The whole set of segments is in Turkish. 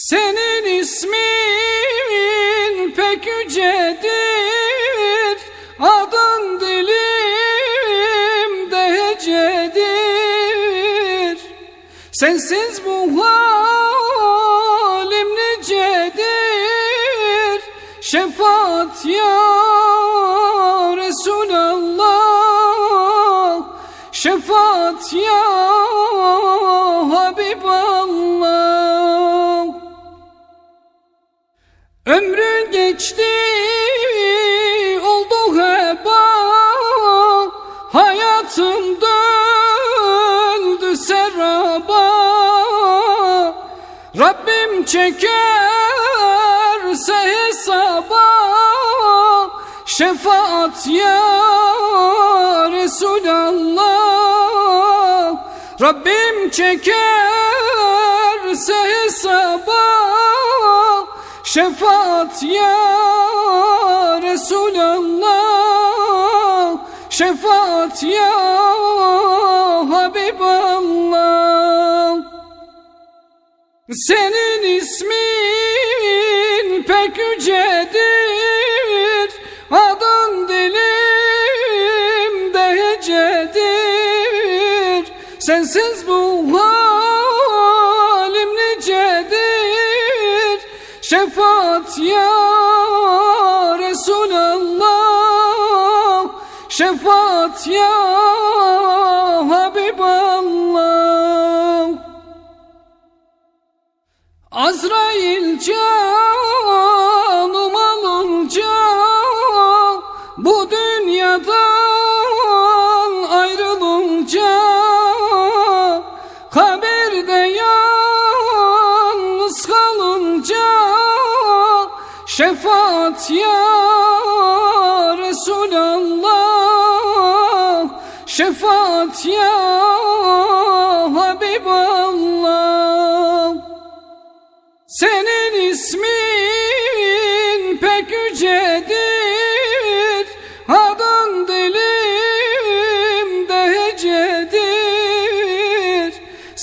Senin ismin pek yücedir. Adın dilimde hecedir Sensiz bu halim nicedir. Şefaat ya Rabbim çekerse hesaba Şefaat ya Resulallah. Rabbim çekerse hesaba Şefaat ya Resulallah. Şefaat ya Habiballah Senin ismin pek yücedir. Adın dilimde hecedir Sensiz bu halim nicedir? Şefaat ya Resulallah Şefaat ya Azrail canım alınca Bu dünyadan ayrılınca Kabirde yalnız kalınca Şefaat ya Resulallah Şefaat ya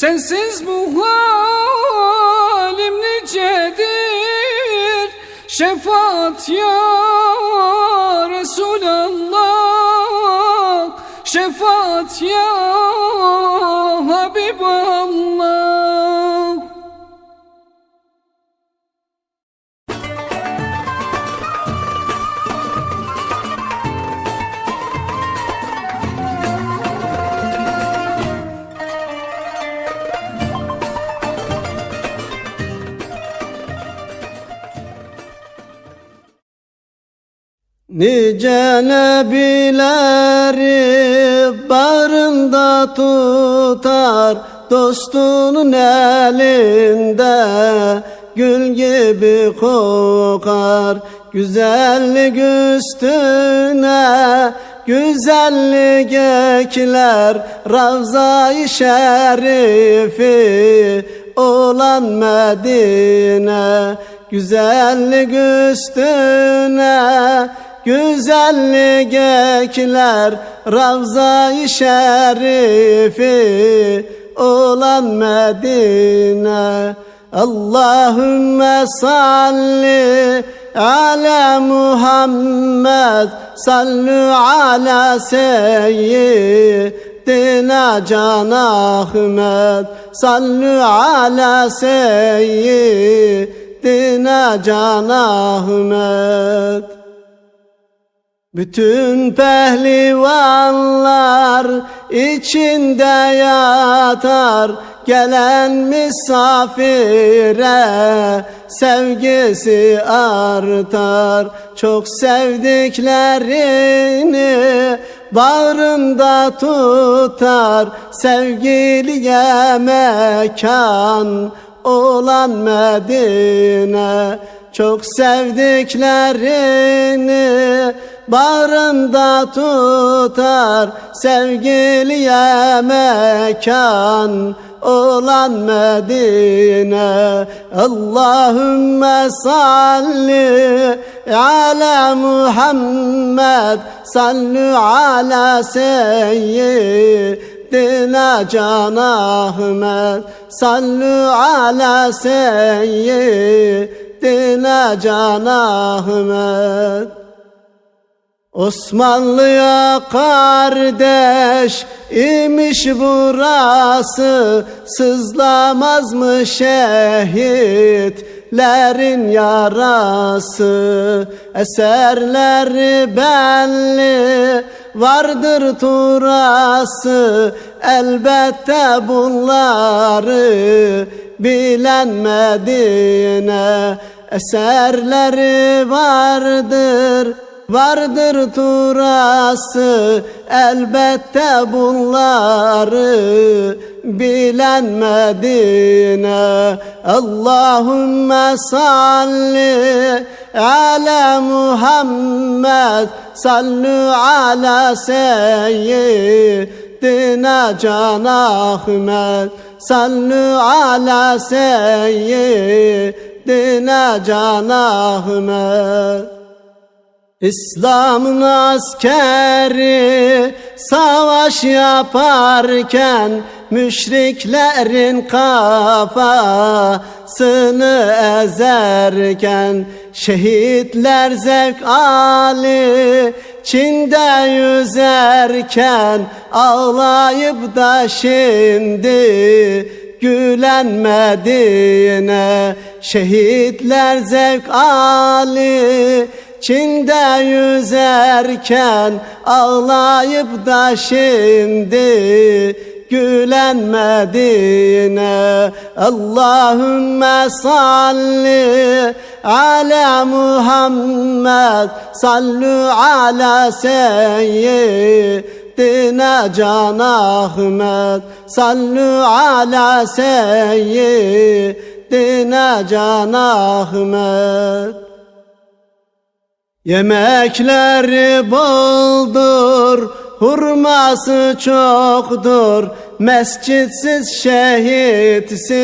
Sensiz bu halim nicedir? Şefaat ya Resulallah. Şefaat ya Nice nebileri barında tutar Dostunun elinde gül gibi kokar. Güzellik üstüne güzellik ekler Ravza-i Şerifi olan Medine. Güzellik üstüne güzellik ekler Ravza-i Şerifi olan Medine. Allahümme salli ala Muhammed sallu ala seyyidina Can Ahmet sallu ala seyyidina Can Ahmet bütün pehlivanlar içinde yatar. Gelen misafire sevgisi artar. Çok sevdiklerini bağrında tutar. Sevgiliye mekan olan Medine. Çok sevdiklerini bağrında tutar Sevgiliye mekan olan Medine. Allahümme salli ala Muhammed sallu ala seyyid Seyyidina Can Ahmet Sallu ala Seyyidina Can Ahmet Osmanlı'ya kardeş imiş burası Sızlamaz mı şehitlerin yarası? Eserleri belli vardır turası Elbette bunları bilen Medine. Eserleri vardır Vardır turası elbette bunları bilen Medine. Allahümme salli ala Muhammed sallu ala seyyidina Can Ahmet sallu ala seyyidina Can Ahmet İslam'ın askeri savaş yaparken Müşriklerin kafasını ezerken Şehitler zevk ali Çin'de yüzerken Ağlayıp da şimdi gülen Medine Şehitler zevk ali Çin'de yüzerken ağlayıp da şimdi gülen Medine Allahümme salli ala Muhammed sallu ala seyyidina Can Ahmet sallu ala seyyidina Can Ahmet Yemekleri boldur, hurması çoktur. Mescitsiz, şehitsiz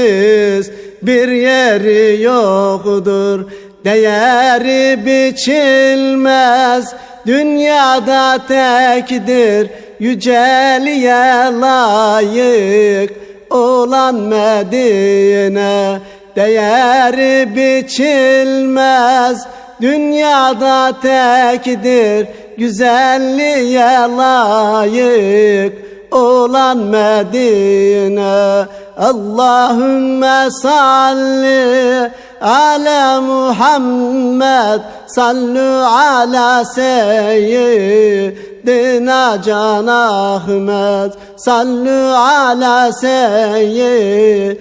bir yeri yoktur. Değeri biçilmez, dünyada tekdir. Yüceliğe layık olan Medine. Değeri biçilmez, Dünyada tekdir güzelliğe layık olan Medine. Allahümme salli ala Muhammed sallu ala seyyidina Can Ahmet sallu ala seyyidina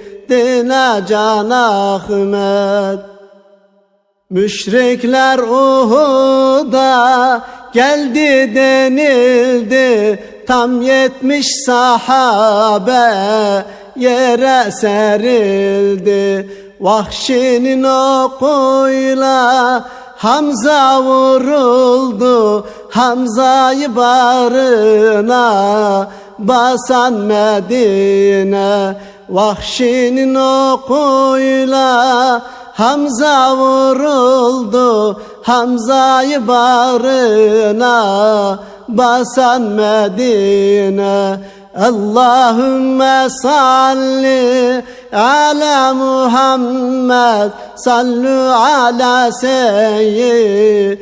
Can Ahmet Müşrikler Uhud'a geldi denildi. Tam yetmiş sahabe yere serildi. Vahşinin okuyla Hamza vuruldu. Hamza'yı barına basan Medine. Vahşinin okuyla Hamza vuruldu Hamza'yı barına basan Medine. Allahümme salli ala Muhammed sallu ala seyyidina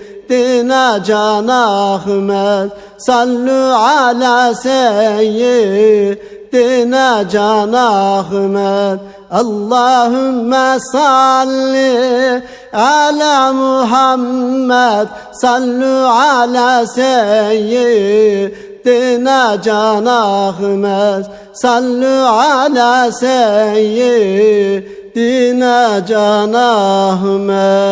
Can Ahmet sallu ala seyyidina Can Ahmet? Allahümme salli ala Muhammed sallu ala seyyidina Can Ahmet. Sallu ala seyyidina Can Ahmet